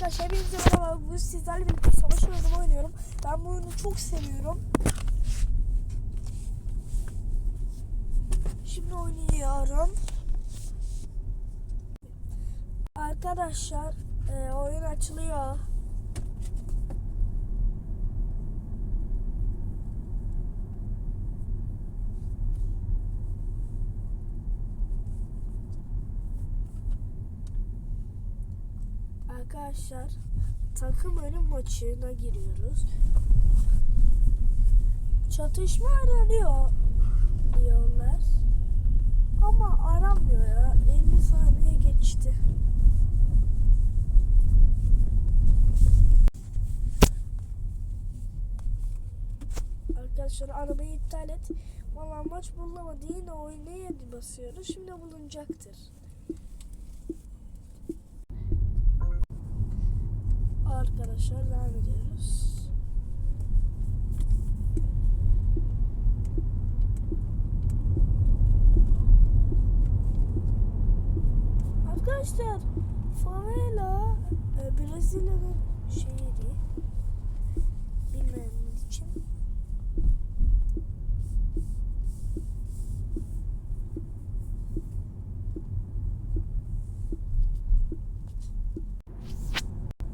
Arkadaşlar hepinize merhaba. Bugün sizlerle birlikte savaş oyunu oynuyorum. Ben bu oyunu çok seviyorum. Şimdi oynuyorum. Arkadaşlar e, oyun açılıyor. Arkadaşlar takım ölüm maçına giriyoruz. Çatışma aranıyor diyorlar. Ama aramıyor ya. 50 saniye geçti. Arkadaşlar arabayı iptal et. Valla maç bulamadı. Yine oynaya basıyoruz. Şimdi bulunacaktır. Arkadaşlar devam ediyoruz. Arkadaşlar favela e, Brezilya'nın şehri bilmeyenler için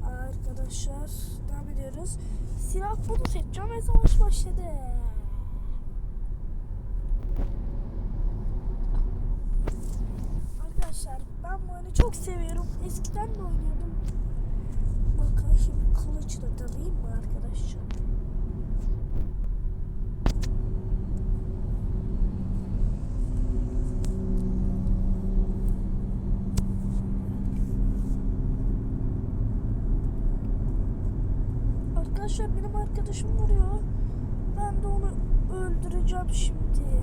Arkadaşlar ediyoruz. Silah bunu seçeceğim ve savaş başladı. Arkadaşlar ben bu oyunu çok seviyorum. Eskiden de oynuyordum. Bakın şimdi kılıçla dalayım mı arkadaşlar? Arkadaşlar benim arkadaşım vuruyor. Ben de onu öldüreceğim şimdi.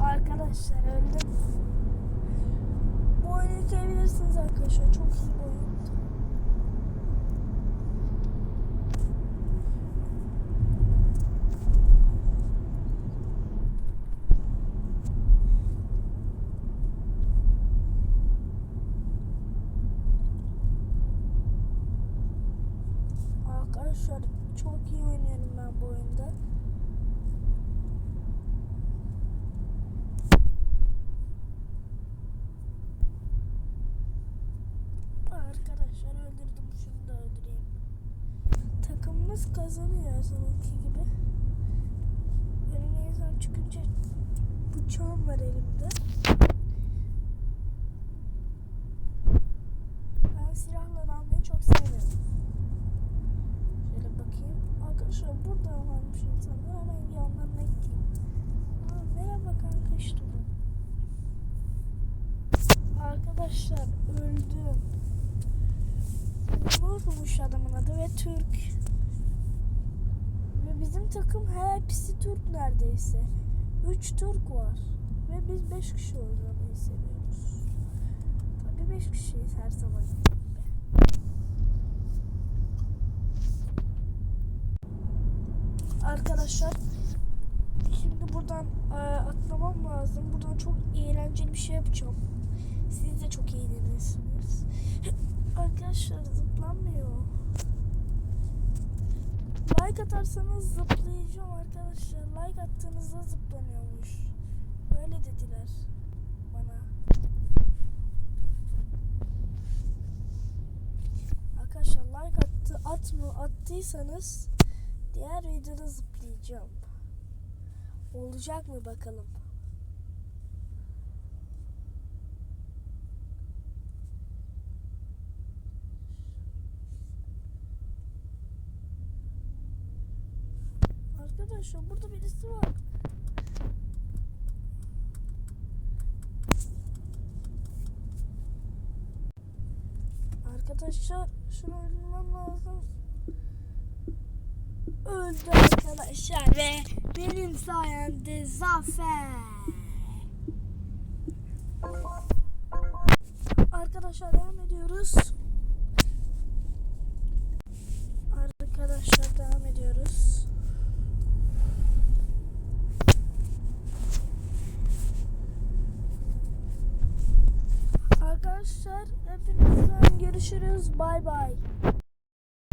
Arkadaşlar öldüm. Bu oyunu yükleyebilirsiniz arkadaşlar. Çok iyi bir oyun. Arkadaşlar çok iyi oynuyorum ben bu oyunda. Arkadaşlar öldürdüm şunu da öldüreyim. Takımımız kazanıyor her zamanki gibi. Önüne insan çıkınca bıçağım var elimde. Ben silahla dalmayı çok seviyorum. Şöyle bakayım. Arkadaşlar burada varmış insanlar. Hemen yanlarına gideyim. Aa, merhaba kanka işte bu. Arkadaşlar öldüm. Nurmuş adamın adı ve Türk. Ve bizim takım hepsi Türk neredeyse. 3 Türk var. Ve biz 5 kişi oynamayı seviyoruz. Tabii 5 kişiyiz her zaman. gibi. Arkadaşlar şimdi buradan e, atlamam lazım. Buradan çok eğlenceli bir şey yapacağım. Siz de çok eğlenirsiniz. Arkadaşlar zıplanmıyor. Like atarsanız zıplayacağım arkadaşlar. Like attığınızda zıplanıyormuş. Öyle dediler bana. Arkadaşlar like attı, at mı attıysanız diğer videoda zıplayacağım. Olacak mı bakalım. Arkadaşlar burada birisi var. Arkadaşlar şunu öldürmem lazım. Öldü arkadaşlar ve benim sayemde zafer. Arkadaşlar devam ediyoruz. Arkadaşlar devam ediyoruz. Arkadaşlar Hepinizden görüşürüz. Bay bay.